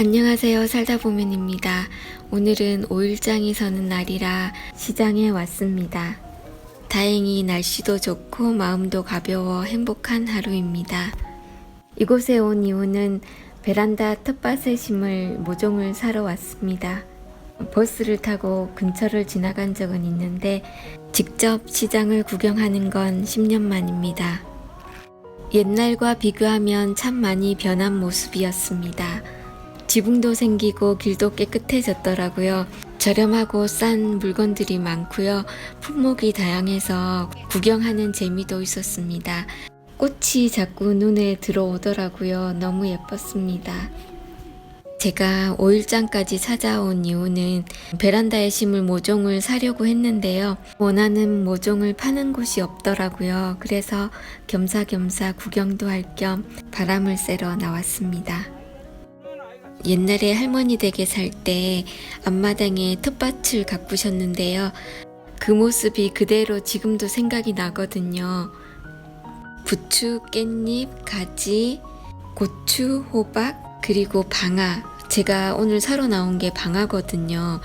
안녕하세요. 살다 보면입니다. 오늘은 5일장이 서는 날이라 시장에 왔습니다. 다행히 날씨도 좋고 마음도 가벼워 행복한 하루입니다. 이곳에 온 이유는 베란다 텃밭에 심을 모종을 사러 왔습니다. 버스를 타고 근처를 지나간 적은 있는데 직접 시장을 구경하는 건 10년 만입니다. 옛날과 비교하면 참 많이 변한 모습이었습니다. 지붕도 생기고 길도 깨끗해졌더라고요. 저렴하고 싼 물건들이 많고요. 품목이 다양해서 구경하는 재미도 있었습니다. 꽃이 자꾸 눈에 들어오더라고요. 너무 예뻤습니다. 제가 5일장까지 찾아온 이유는 베란다에 심을 모종을 사려고 했는데요. 원하는 모종을 파는 곳이 없더라고요. 그래서 겸사겸사 구경도 할 겸 바람을 쐬러 나왔습니다. 옛날에 할머니 댁에 살 때 앞마당에 텃밭을 가꾸셨는데요. 그 모습이 그대로 지금도 생각이 나거든요. 부추, 깻잎, 가지, 고추, 호박, 그리고 방아. 제가 오늘 사러 나온 게 방아거든요.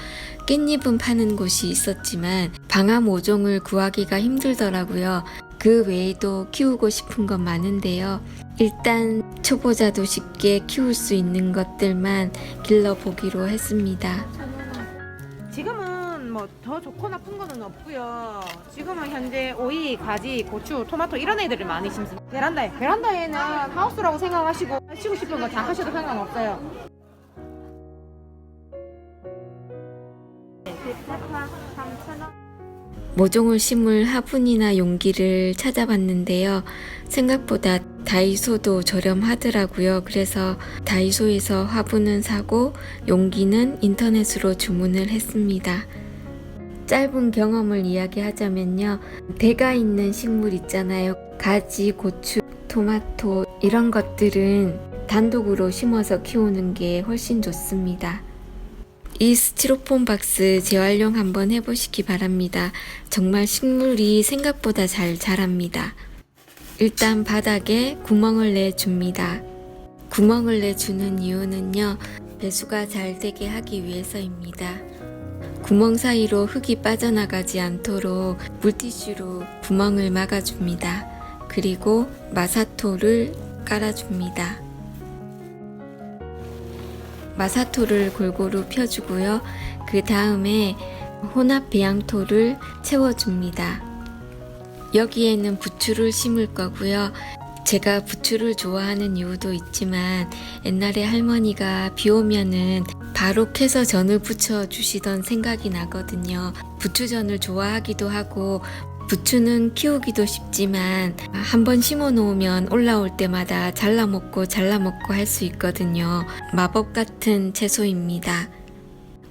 깻잎은 파는 곳이 있었지만 방아 모종을 구하기가 힘들더라고요. 그 외에도 키우고 싶은 건 많은데요. 일단 초보자도 쉽게 키울 수 있는 것들만 길러보기로 했습니다. 지금은 뭐 더 좋고 나쁜 거는 없고요. 지금은 현재 오이, 가지, 고추, 토마토 이런 애들을 많이 심습니다. 베란다에 베란다에는 하우스라고 생각하시고 치고 싶은 거 다 하셔도 상관없어요. 대파파 3,000원. 모종을 심을 화분이나 용기를 찾아봤는데요. 생각보다 다이소도 저렴하더라고요. 그래서 다이소에서 화분은 사고 용기는 인터넷으로 주문을 했습니다. 짧은 경험을 이야기하자면요. 대가 있는 식물 있잖아요. 가지, 고추, 토마토 이런 것들은 단독으로 심어서 키우는 게 훨씬 좋습니다. 이 스티로폼 박스 재활용 한번 해보시기 바랍니다. 정말 식물이 생각보다 잘 자랍니다. 일단 바닥에 구멍을 내줍니다. 구멍을 내주는 이유는요, 배수가 잘 되게 하기 위해서입니다. 구멍 사이로 흙이 빠져나가지 않도록 물티슈로 구멍을 막아줍니다. 그리고 마사토를 깔아줍니다. 마사토를 골고루 펴주고요. 그 다음에 혼합 배양토를 채워줍니다. 여기에는 부추를 심을 거고요. 제가 부추를 좋아하는 이유도 있지만 옛날에 할머니가 비 오면은 바로 캐서 전을 부쳐 주시던 생각이 나거든요. 부추전을 좋아하기도 하고 부추는 키우기도 쉽지만 한번 심어 놓으면 올라올 때마다 잘라 먹고 잘라 먹고 할 수 있거든요. 마법 같은 채소입니다.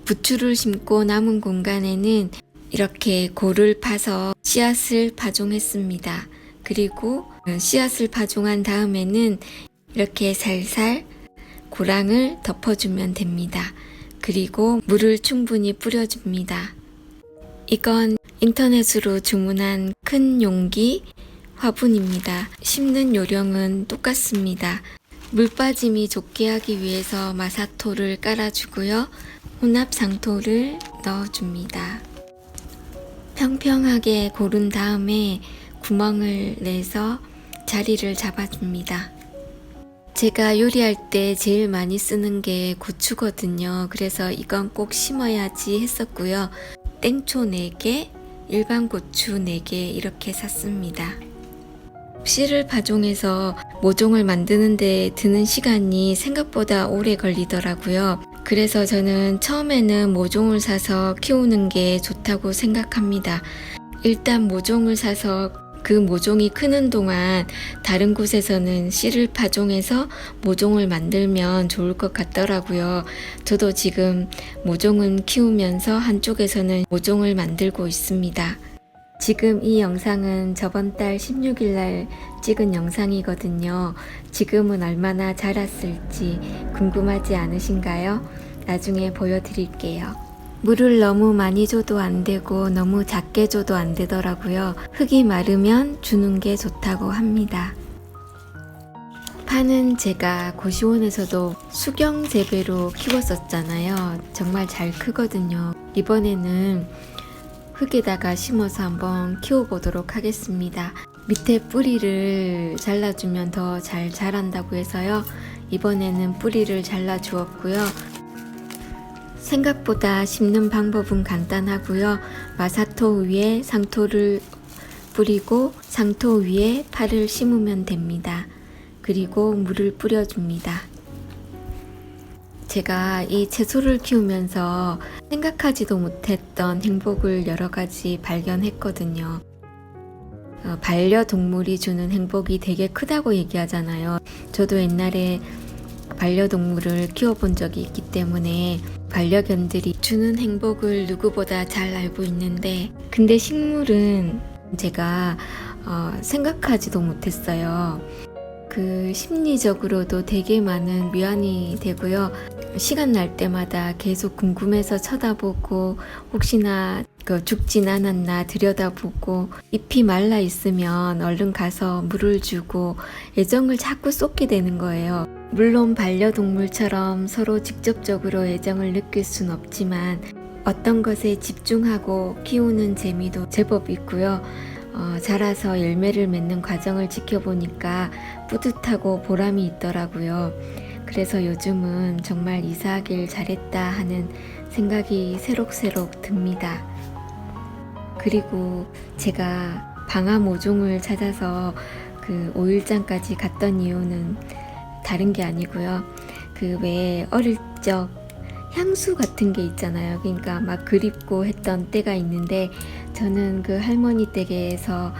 부추를 심고 남은 공간에는 이렇게 골을 파서 씨앗을 파종했습니다. 그리고 씨앗을 파종한 다음에는 이렇게 살살 고랑을 덮어주면 됩니다. 그리고 물을 충분히 뿌려줍니다. 이건 인터넷으로 주문한 큰 용기 화분입니다. 심는 요령은 똑같습니다. 물 빠짐이 좋게 하기 위해서 마사토를 깔아주고요. 혼합 상토를 넣어줍니다. 평평하게 고른 다음에 구멍을 내서 자리를 잡아줍니다. 제가 요리할 때 제일 많이 쓰는 게 고추거든요. 그래서 이건 꼭 심어야지 했었고요. 땡초 4개, 일반 고추 4개 이렇게 샀습니다. 씨를 파종해서 모종을 만드는데 드는 시간이 생각보다 오래 걸리더라고요. 그래서 저는 처음에는 모종을 사서 키우는 게 좋다고 생각합니다. 일단 모종을 사서 그 모종이 크는 동안 다른 곳에서는 씨를 파종해서 모종을 만들면 좋을 것 같더라고요. 저도 지금 모종은 키우면서 한쪽에서는 모종을 만들고 있습니다. 지금 이 영상은 저번 달 16일 날 찍은 영상이거든요. 지금은 얼마나 자랐을지 궁금하지 않으신가요? 나중에 보여드릴게요. 물을 너무 많이 줘도 안 되고 너무 작게 줘도 안 되더라고요. 흙이 마르면 주는 게 좋다고 합니다. 파는 제가 고시원에서도 수경 재배로 키웠었잖아요. 정말 잘 크거든요. 이번에는 흙에다가 심어서 한번 키워보도록 하겠습니다. 밑에 뿌리를 잘라주면 더 잘 자란다고 해서요. 이번에는 뿌리를 잘라 주었고요. 생각보다 심는 방법은 간단하고요. 마사토 위에 상토를 뿌리고 상토 위에 파를 심으면 됩니다. 그리고 물을 뿌려줍니다. 제가 이 채소를 키우면서 생각하지도 못했던 행복을 여러 가지 발견했거든요. 어, 반려동물이 주는 행복이 되게 크다고 얘기하잖아요. 저도 옛날에 반려동물을 키워본 적이 있기 때문에 반려견들이 주는 행복을 누구보다 잘 알고 있는데, 근데 식물은 제가 어, 생각하지도 못했어요. 그 심리적으로도 되게 많은 위안이 되고요. 시간 날 때마다 계속 궁금해서 쳐다보고 혹시나 그 죽진 않았나 들여다보고 잎이 말라 있으면 얼른 가서 물을 주고 애정을 자꾸 쏟게 되는 거예요. 물론 반려동물처럼 서로 직접적으로 애정을 느낄 순 없지만 어떤 것에 집중하고 키우는 재미도 제법 있고요. 어, 자라서 열매를 맺는 과정을 지켜보니까 뿌듯하고 보람이 있더라고요. 그래서 요즘은 정말 이사하길 잘했다 하는 생각이 새록새록 듭니다. 그리고 제가 방아 모종을 찾아서 그 5일장까지 갔던 이유는 다른 게 아니고요. 그왜 어릴 적 향수 같은 게 있잖아요. 그러니까 막 그립고 했던 때가 있는데 저는 그 할머니 댁에서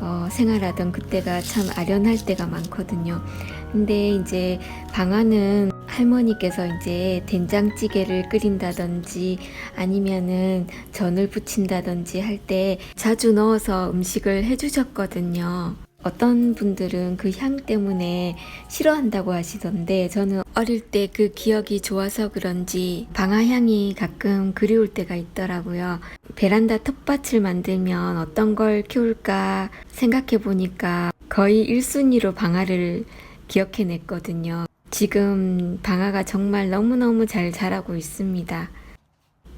어, 생활하던 그때가 참 아련할 때가 많거든요. 근데 이제 방안은 할머니께서 이제 된장찌개를 끓인다든지 아니면은 전을 부친다든지 할 때 자주 넣어서 음식을 해주셨거든요. 어떤 분들은 그 향 때문에 싫어한다고 하시던데 저는 어릴 때 그 기억이 좋아서 그런지 방아향이 가끔 그리울 때가 있더라고요. 베란다 텃밭을 만들면 어떤 걸 키울까 생각해 보니까 거의 1순위로 방아를 기억해냈거든요. 지금 방아가 정말 너무너무 잘 자라고 있습니다.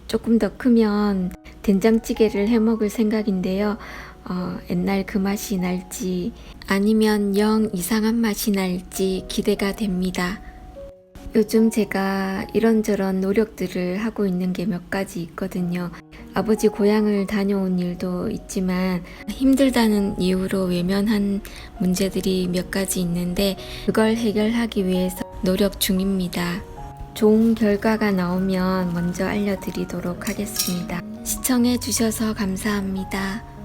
조금 더 크면 된장찌개를 해 먹을 생각인데요. 어, 옛날 그 맛이 날지 아니면 영 이상한 맛이 날지 기대가 됩니다. 요즘 제가 이런저런 노력들을 하고 있는 게 몇 가지 있거든요. 아버지 고향을 다녀온 일도 있지만 힘들다는 이유로 외면한 문제들이 몇 가지 있는데 그걸 해결하기 위해서 노력 중입니다. 좋은 결과가 나오면 먼저 알려드리도록 하겠습니다. 시청해 주셔서 감사합니다.